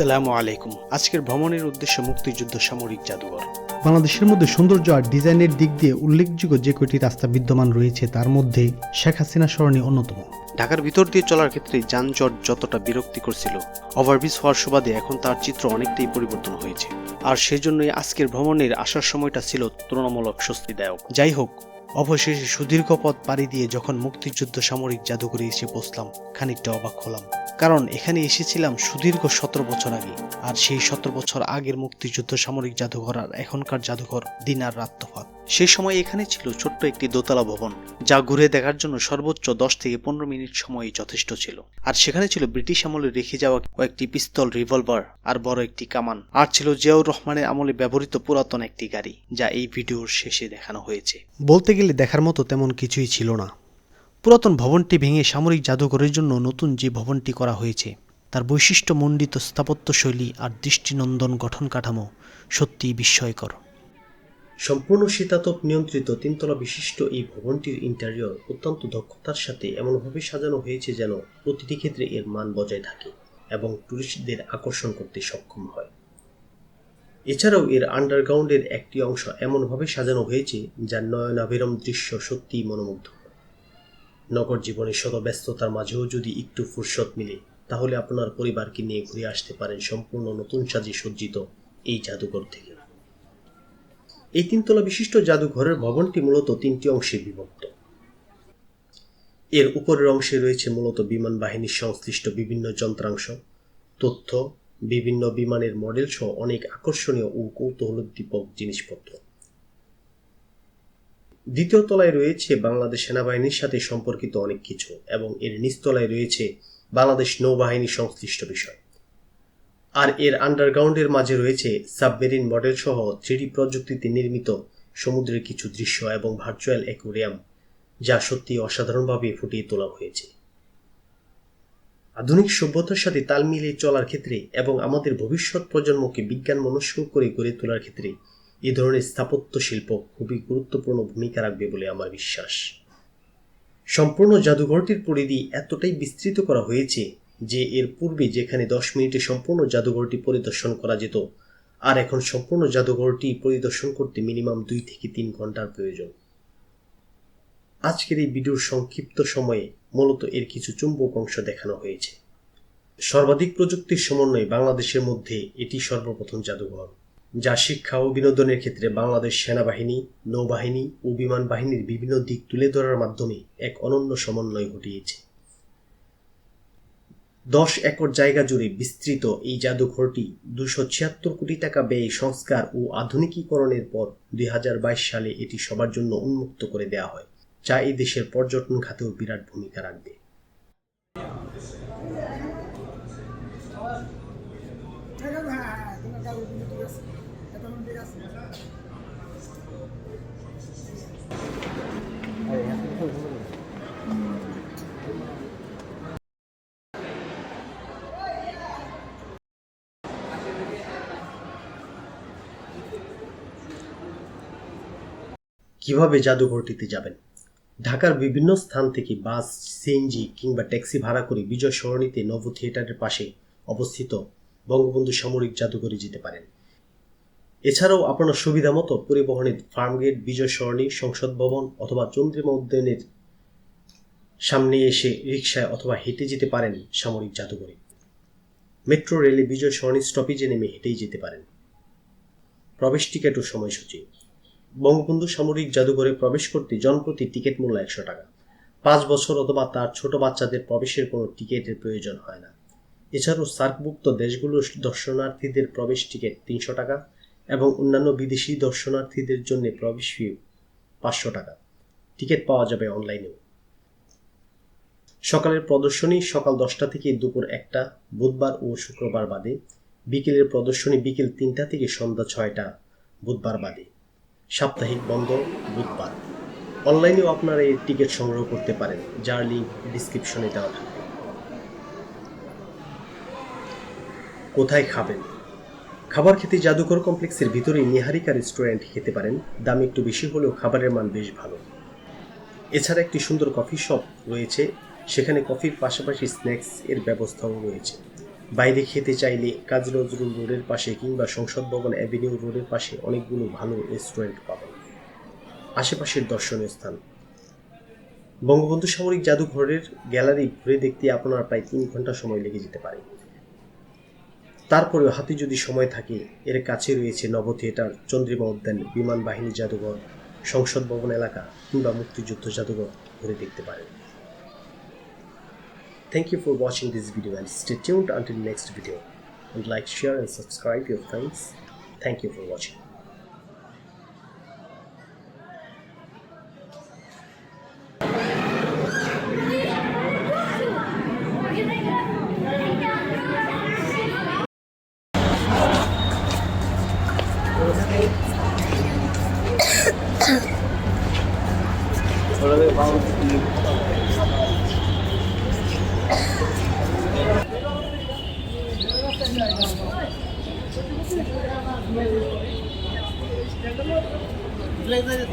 আসসালামু আলাইকুম। আজকের ভ্রমণের উদ্দেশ্য মুক্তিযুদ্ধ সামরিক জাদুঘর। বাংলাদেশের মধ্যে সৌন্দর্য আর ডিজাইনের দিক দিয়ে উল্লেখযোগ্য যে কয়টি রাস্তা বিদ্যমান রয়েছে তার মধ্যে শেখ হাসিনা সরণি অন্যতম। ঢাকার ভিতর দিয়ে চলার ক্ষেত্রে যানজট যতটা বিরক্তিকর ছিল ওভারব্রিজ হওয়ার সুবাদে এখন তার চিত্র অনেকটাই পরিবর্তন হয়েছে। আর সেজন্যই আজকের ভ্রমণের আসার সময়টা ছিল তুলনামূলক স্বস্তিদায়ক। যাই হোক অবশেষে সুদীর্ঘ পথ পাড়ি দিয়ে যখন মুক্তিযুদ্ধ সামরিক জাদুঘরে এসে বসলাম, খানিকটা অবাক হলাম। কারণ এখানে এসেছিলাম সুদীর্ঘ সতেরো বছর আগে, আর সেই সতেরো বছর আগের মুক্তিযুদ্ধ সামরিক জাদুঘর আর এখনকার জাদুঘর দিন আর রাত তফাৎ। সেই সময় এখানে ছিল ছোট্ট একটি দোতলা ভবন, যা ঘুরে দেখার জন্য সর্বোচ্চ দশ থেকে পনেরো মিনিট সময়ই যথেষ্ট ছিল। আর সেখানে ছিল ব্রিটিশ আমলে রেখে যাওয়া কয়েকটি পিস্তল, রিভলভার আর বড় একটি কামান। আর ছিল জিয়াউর রহমানের আমলে ব্যবহৃত পুরাতন একটি গাড়ি, যা এই ভিডিওর শেষে দেখানো হয়েছে। বলতে গেলে দেখার মতো তেমন কিছুই ছিল না। পুরাতন ভবনটি ভেঙে সামরিক জাদুঘরের জন্য নতুন যে ভবনটি করা হয়েছে, তার বৈশিষ্ট্যমণ্ডিত স্থাপত্যশৈলী আর দৃষ্টিনন্দন গঠন কাঠামো সত্যিই বিস্ময়কর। সম্পূর্ণ শীতাতপ নিয়ন্ত্রিত তিনতলা বিশিষ্ট এই ভবনটির ইন্টেরিয়র অত্যন্ত দক্ষতার সাথে এমনভাবে সাজানো হয়েছে যেন প্রতিটি ক্ষেত্রে এর মান বজায় থাকে এবং টুরিস্টদের আকর্ষণ করতে সক্ষম হয়। এছাড়াও এর আন্ডারগ্রাউন্ডের একটি অংশ এমনভাবে সাজানো হয়েছে যার নয়নাভিরম দৃশ্য সত্যিই মনোমুগ্ধ নগর জীবনের শত ব্যস্ততার মাঝেও যদি একটু ফুরসত মিলে, তাহলে আপনার পরিবারকে নিয়ে ঘুরে আসতে পারেন সম্পূর্ণ নতুন সাজে সজ্জিত এই জাদুঘর থেকে। এই তিনতলা বিশিষ্ট জাদুঘরের ভবনটি মূলত তিনটি অংশে বিভক্ত। এর উপরের অংশে রয়েছে মূলত বিমান বাহিনীর সংশ্লিষ্ট বিভিন্ন যন্ত্রাংশ, তথ্য, বিভিন্ন বিমানের মডেল সহ অনেক আকর্ষণীয় ও কৌতূহলোদ্দীপক জিনিসপত্র। দ্বিতীয় তলায় রয়েছে বাংলাদেশ সেনাবাহিনীর সাথে সম্পর্কিত অনেক কিছু এবং এর নিচতলায় রয়েছে বাংলাদেশ নৌবাহিনী সংশ্লিষ্ট বিষয়। আর এর আন্ডারগ্রাউন্ডের মাঝে রয়েছে সাবমেরিন মডেল সহ থ্রিডি প্রযুক্তিতে নির্মিত সমুদ্রের কিছু দৃশ্য এবং ভার্চুয়াল অ্যাকোরিয়াম যা সত্যি অসাধারণভাবে ফুটিয়ে তোলা হয়েছে। আধুনিক সভ্যতার সাথে তাল মিলিয়ে চলার ক্ষেত্রে এবং আমাদের ভবিষ্যৎ প্রজন্মকে বিজ্ঞান মনস্ক করে গড়ে তোলার ক্ষেত্রে এ ধরনের স্থাপত্য শিল্প খুবই গুরুত্বপূর্ণ ভূমিকা রাখবে বলে আমার বিশ্বাস। সম্পূর্ণ জাদুঘরটির পরিধি এতটাই বিস্তৃত করা হয়েছে যে এর পূর্বে যেখানে দশ মিনিটে সম্পূর্ণ জাদুঘরটি পরিদর্শন করা যেত, আর এখন সম্পূর্ণ জাদুঘরটি পরিদর্শন করতে মিনিমাম দুই থেকে তিন ঘণ্টার প্রয়োজন। আজকের এই ভিডিওর সংক্ষিপ্ত সময়ে মূলত এর কিছু চুম্বক অংশ দেখানো হয়েছে। সর্বাধিক প্রযুক্তির সমন্বয়ে বাংলাদেশের মধ্যে এটি সর্বপ্রথম জাদুঘর, যা শিক্ষা ও বিনোদনের ক্ষেত্রে বাংলাদেশ সেনাবাহিনী, নৌবাহিনী ও বিমান বাহিনীর বিভিন্ন দিক তুলে ধরার মাধ্যমে এক অনন্য সমন্বয় ঘটিয়েছে। দশ একর জায়গা জুড়ে বিস্তৃত এই জাদুঘরটি দুশো ছিয়াত্তর কোটি টাকা ব্যয়ে সংস্কার ও আধুনিকীকরণের পর দুই হাজার বাইশ সালে এটি সবার জন্য উন্মুক্ত করে দেওয়া হয় যা এই দেশের পর্যটন খাতেও বিরাট ভূমিকা রাখবে কীভাবে জাদুঘরটিতে যাবেন? ঢাকার বিভিন্ন স্থান থেকে বাস, সিএনজি কিংবা ট্যাক্সি ভাড়া করে বিজয় সরণিতে নব থিয়েটারের পাশে অবস্থিত বঙ্গবন্ধু সামরিক জাদুঘরে যেতে পারেন। এছাড়াও আপনার সুবিধা মতো পরিবহনের ফার্মগেট বিজয় সরণি, সংসদ ভবন অথবা চন্দ্রিমা উদ্যানের সামনে এসে রিক্সায় অথবা হেঁটে যেতে পারেন সামরিক জাদুঘরে। মেট্রো, রেলে বিজয় সরণি স্টপেজে নেমে হেঁটেই যেতে পারেন। প্রবেশ টিকিট ও সময়সূচি। বঙ্গবন্ধু সামরিক জাদুঘরে প্রবেশ করতে জনপ্রতি টিকিট মূল্য একশো টাকা। পাঁচ বছর অথবা তার ছোট বাচ্চাদের প্রবেশের কোনো টিকিটের প্রয়োজন হয় না। এছাড়াও সার্কভুক্ত দেশগুলোর দর্শনার্থীদের প্রবেশ টিকিট তিনশো টাকা এবং অন্যান্য বিদেশি দর্শনার্থীদের জন্য প্রবেশ ফি পাঁচশো টাকা। টিকিট পাওয়া যাবে অনলাইনেও। সকালের প্রদর্শনী সকাল দশটা থেকে দুপুর একটা, বুধবার ও শুক্রবার বাদে। বিকেলের প্রদর্শনী বিকেল তিনটা থেকে সন্ধ্যা ছয়টা, বুধবার বাদে। সাপ্তাহিক বন্ধ, বুধবার। অনলাইনেও আপনারা এই টিকিট সংগ্রহ করতে পারেন, যার লিঙ্ক ডিসক্রিপশনে দেওয়া থাকবে। কোথায় খাবেন? খাবার খেতে জাদুঘর কমপ্লেক্সের ভিতরে নিহারিকা রেস্টুরেন্ট খেতে পারেন। দাম একটু বেশি হলেও খাবারের মান বেশ ভালো। এছাড়া একটি সুন্দর কফি শপ রয়েছে। সেখানে কফির পাশাপাশি স্ন্যাক্স এর ব্যবস্থাও রয়েছে। বাইরে খেতে চাইলে কাজী নজরুল রোডের পাশে কিংবা সংসদ ভবন অ্যাভিনিউ রোডের পাশে অনেকগুলো ভালো রেস্টুরেন্ট পাবেন। আশেপাশের দর্শনীয় স্থান। বঙ্গবন্ধু সামরিক জাদুঘরের গ্যালারি ঘুরে দেখতে আপনার প্রায় তিন ঘণ্টা সময় লেগে যেতে পারে। তারপরেও হাতে যদি সময় থাকে, এর কাছে রয়েছে নব থিয়েটার চন্দ্রিমা উদ্যান, বিমান বাহিনী জাদুঘর, সংসদ ভবন এলাকা কিংবা মুক্তিযুদ্ধ জাদুঘর ঘুরে দেখতে পারেন। Thank you for watching this video and stay tuned until next video. And like, share and subscribe your friends. Thank you for watching. Hayırlı